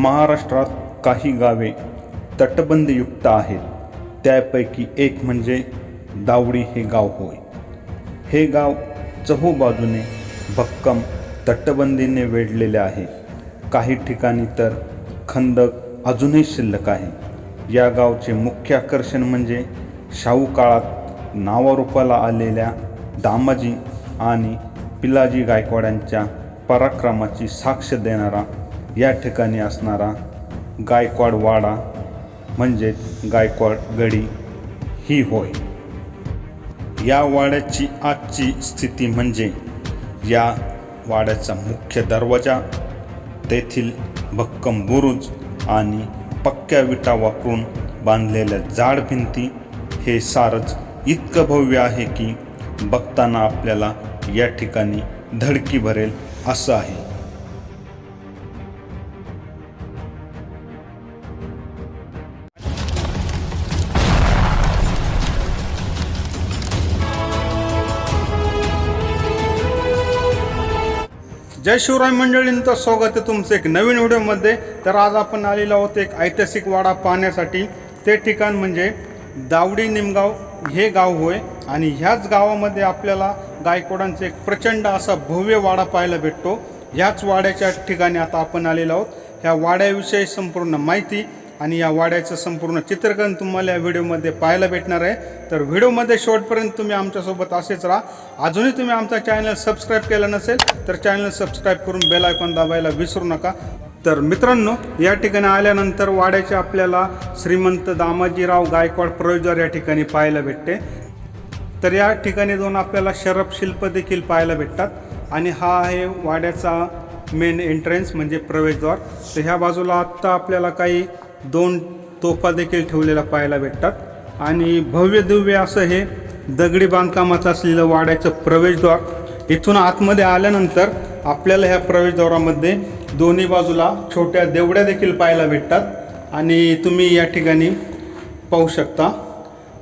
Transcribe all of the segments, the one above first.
महाराष्ट्रात काही गावे तटबंदीयुक्त आहेत. त्यापैकी एक म्हणजे दावडी हे गाव होय. हे गाव चहूबाजूने भक्कम तटबंदीने वेढलेले आहे. काही ठिकाणी तर खंदक अजूनही शिल्लक आहे. या गावचे मुख्य आकर्षण म्हणजे शाहू काळात नावारूपाला आलेल्या दामाजी आणि पिलाजी गायकवाडांच्या पराक्रमाची साक्ष देणारा या ठिकाणी असणारा गायकवाड वाडा म्हणजेच गायकवाड गडी ही होय. या वाड्याची आजची स्थिती म्हणजे या वाड्याचा मुख्य दरवाजा तेथील भक्कम बुरुज आणि पक्क्या विटा वापरून बांधलेल्या जाड भिंती हे सारच इतकं भव्य आहे की बघताना आपल्याला या ठिकाणी धडकी भरेल असं आहे. जय शिवराय मंडळींचं स्वागत आहे तुमचं एक नवीन व्हिडिओमध्ये. तर आज आपण आलेलो आहोत एक ऐतिहासिक वाडा पाहण्यासाठी. ते ठिकाण म्हणजे दावडी निमगाव हे गाव होय. आणि ह्याच गावामध्ये आपल्याला गायकवाडांचा एक प्रचंड असा भव्य वाडा पाहायला भेटतो. ह्याच वाड्याच्या ठिकाणी आता आपण आलेलो आहोत. ह्या वाड्याविषयी संपूर्ण माहिती आणि या वाड्याचं संपूर्ण चित्रकरण तुम्हाला या व्हिडिओमध्ये पाहायला भेटणार आहे. तर व्हिडिओमध्ये शेवटपर्यंत तुम्ही आमच्यासोबत असेच राहा. अजूनही तुम्ही आमचा चॅनल सबस्क्राईब केला नसेल तर चॅनल सबस्क्राईब करून बेल आयकॉन दाबायला विसरू नका. तर मित्रांनो या ठिकाणी आल्यानंतर वाड्याचे आपल्याला श्रीमंत दामाजीराव गायकवाड प्रवेशद्वार या ठिकाणी पाहायला भेटते. तर या ठिकाणी दोन आपल्याला शरफ शिल्प देखील पाहायला भेटतात. आणि हा आहे वाड्याचा मेन एंट्रन्स म्हणजे प्रवेशद्वार तर ह्या बाजूला आत्ता आपल्याला काही दोन तोफा देखील ठेवलेल्या पाहायला भेटतात. आणि भव्य दिव्य असं हे दगडी बांधकामाचं असलेलं वाड्याचं प्रवेशद्वार इथून आतमध्ये आल्यानंतर आपल्याला ह्या प्रवेशद्वारामध्ये दोन्ही बाजूला छोट्या देवड्या देखील पाहायला भेटतात. आणि तुम्ही या ठिकाणी पाहू शकता.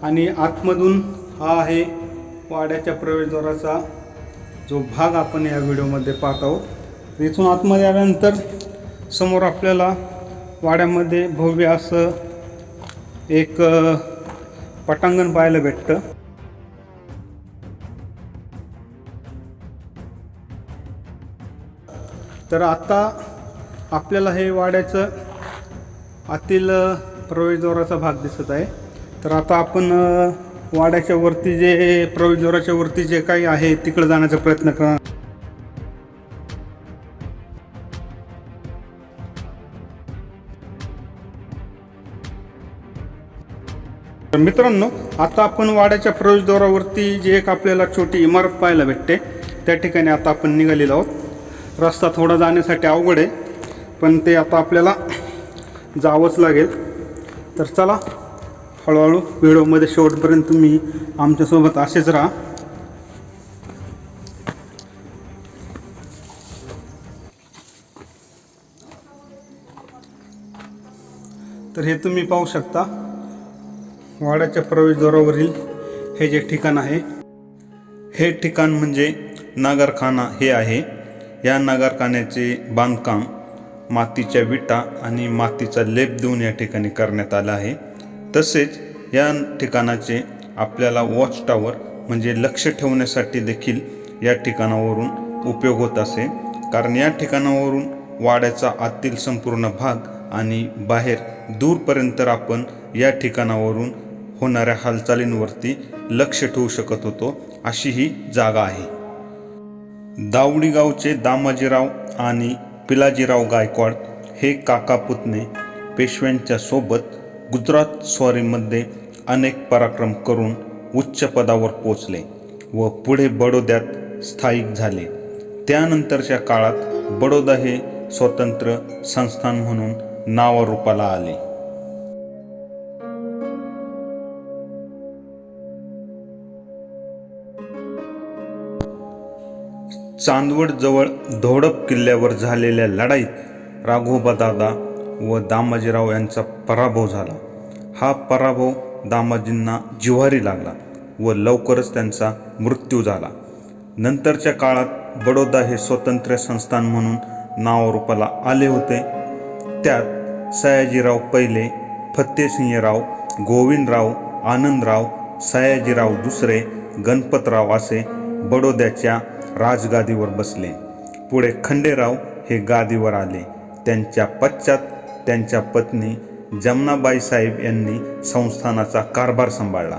आणि आतमधून हा आहे वाड्याच्या प्रवेशद्वाराचा जो भाग आपण या व्हिडिओमध्ये पाहत आहोत. इथून आतमध्ये आल्यानंतर समोर आपल्याला वाड्यामध्ये भव्य असं एक पटांगण पाहायला भेटतं. तर आता आपल्याला हे वाड्याचं आतील प्रवेशद्वाराचा भाग दिसत आहे. तर आता आपण वाड्याच्या वरती जे प्रवेशद्वाराच्या वरती जे काही आहे तिकडं जाण्याचा प्रयत्न करणार. मित्रांनो आता आपण वाड्याच्या प्रवेशद्वारावरती जी एक आपल्याला छोटी इमारत पाहायला भेटते त्या ठिकाणी आता आपण निघालेलो आहोत. रस्ता थोडा जाण्यासाठी अवघड आहे पण ते आता आपल्याला जावंच लागेल. तर चला हळूहळू व्हिडिओमध्ये शेवटपर्यंत तुम्ही आमच्यासोबत असेच राहा. तर हे तुम्ही पाहू शकता. वाड्याच्या प्रवेशद्वारावरील हे जे ठिकाण आहे हे ठिकाण म्हणजे नगरखाना हे आहे. या नगरखान्याचे बांधकाम मातीच्या विटा आणि मातीचा लेप देऊन या ठिकाणी करण्यात आलं आहे. तसेच या ठिकाणाचे आपल्याला वॉच टॉवर म्हणजे लक्ष ठेवण्यासाठी देखील या ठिकाणावरून उपयोग होत असे. कारण या ठिकाणावरून वाड्याचा आतील संपूर्ण भाग आणि बाहेर दूरपर्यंत आपण या ठिकाणावरून होणाऱ्या हालचालींवरती लक्ष ठेवू शकत होतो अशी ही जागा आहे. दावडी गावचे दामाजीराव आणि पिलाजीराव गायकवाड हे काका पुतणे पेशव्यांच्या सोबत गुजरात स्वारीमध्ये अनेक पराक्रम करून उच्च पदावर पोचले व पुढे बडोद्यात स्थायिक झाले. त्यानंतरच्या काळात बडोदा हे स्वतंत्र संस्थान म्हणून नावारूपाला आले. चांदवडजवळ धोडप किल्ल्यावर झालेल्या लढाईत राघोबादादा व दामाजीराव यांचा पराभव झाला. हा पराभव दामाजींना जिव्हारी लागला व लवकरच त्यांचा मृत्यू झाला. नंतरच्या काळात बडोदा हे स्वतंत्र संस्थान म्हणून नावारूपाला आले होते. त्यात सयाजीराव पहिले फत्तेसिंहराव गोविंदराव आनंदराव सयाजीराव दुसरे गणपतराव असे बडोद्याच्या राजगादीवर बसले. पुढे खंडेराव हे गादीवर आले. त्यांच्या पश्चात त्यांच्या पत्नी जमनाबाई साहेब यांनी संस्थानाचा कारभार सांभाळला.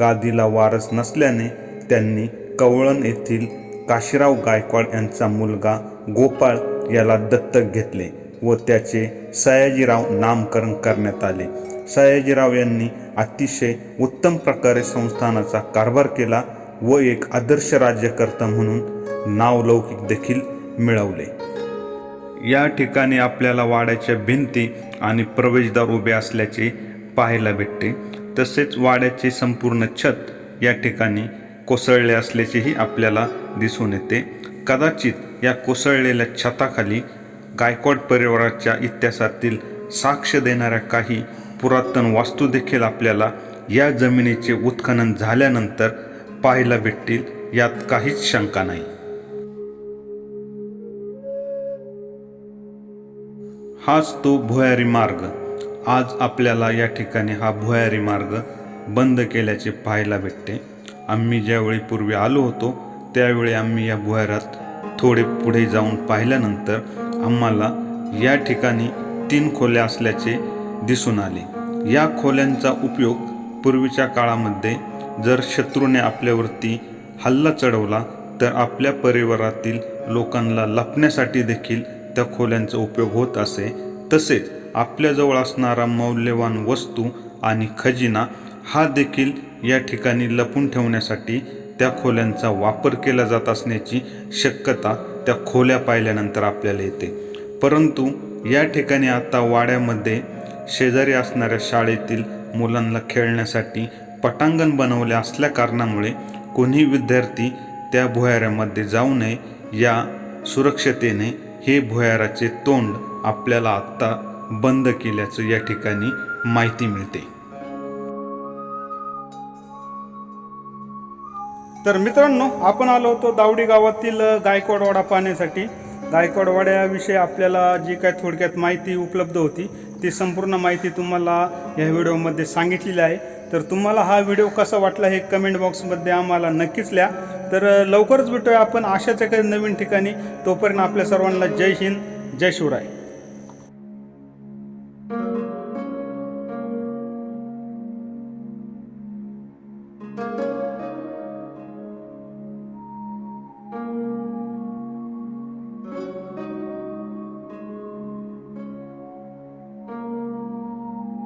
गादीला वारस नसल्याने त्यांनी कवळण येथील काशीराव गायकवाड यांचा मुलगा गोपाळ याला दत्तक घेतले व त्याचे सयाजीराव नामकरण करण्यात आले. सयाजीराव यांनी अतिशय उत्तम प्रकारे संस्थानाचा कारभार केला व एक आदर्श राज्यकर्ता म्हणून नावलौकिक देखील मिळवले. या ठिकाणी आपल्याला वाड्याच्या भिंती आणि प्रवेशद्वार उभे असल्याचे पाहायला भेटते. तसेच वाड्याचे संपूर्ण छत या ठिकाणी कोसळले असल्याचेही आपल्याला दिसून येते. कदाचित या कोसळलेल्या छताखाली गायकवाड परिवाराच्या इतिहासातील साक्ष देणाऱ्या काही पुरातन वास्तू देखील आपल्याला या जमिनीचे उत्खनन झाल्यानंतर पाहायला भेटतील. यात काहीच शंका नाही. हाच तो भुयारी मार्ग. आज आपल्याला या ठिकाणी हा भुयारी मार्ग बंद केल्याचे पाहायला भेटते. आम्ही ज्यावेळी पूर्वी आलो होतो त्यावेळी आम्ही या भुयारात थोडे पुढे जाऊन पाहिल्यानंतर आम्हाला या ठिकाणी तीन खोल्या असल्याचे दिसून आले. या खोल्यांचा उपयोग पूर्वीच्या काळामध्ये जर शत्रूने आपल्यावरती हल्ला चढवला तर आपल्या परिवारातील लोकांना लपण्यासाठी देखील त्या खोल्यांचा उपयोग होत असे तसेच आपल्याजवळ असणारा मौल्यवान वस्तू आणि खजिना हा देखील या ठिकाणी लपून ठेवण्यासाठी त्या खोल्यांचा वापर केला जात असण्याची शक्यता त्या खोल्या पाहिल्यानंतर आपल्याला येते. परंतु या ठिकाणी आता वाड्यामध्ये शेजारी असणाऱ्या शाळेतील मुलांना खेळण्यासाठी पटांगण बनवले असल्या कारणामुळे कोणी विद्यार्थी त्या भुयाऱ्यामध्ये जाऊ नये या सुरक्षतेने हे भुयाराचे तोंड आपल्याला आत्ता बंद केल्याचं या ठिकाणी माहिती मिळते. तर मित्रांनो आपण आलो होतो दावडी गावातील गायकवाडवाडा पाहण्यासाठी. गायकवाडवाड्याविषयी आपल्याला जी काय थोडक्यात माहिती उपलब्ध होती ती संपूर्ण माहिती तुम्हाला या व्हिडिओमध्ये सांगितलेली आहे. तर तुम्हाला हा व्हिडिओ कसा वाटला हे कमेंट बॉक्समध्ये आम्हाला नक्कीच लिहा. तर लवकरच भेटूया आपण अशाच एका नवीन ठिकाणी. तोपर्यंत आपल्या सर्वांना जय हिंद जय शिवराय.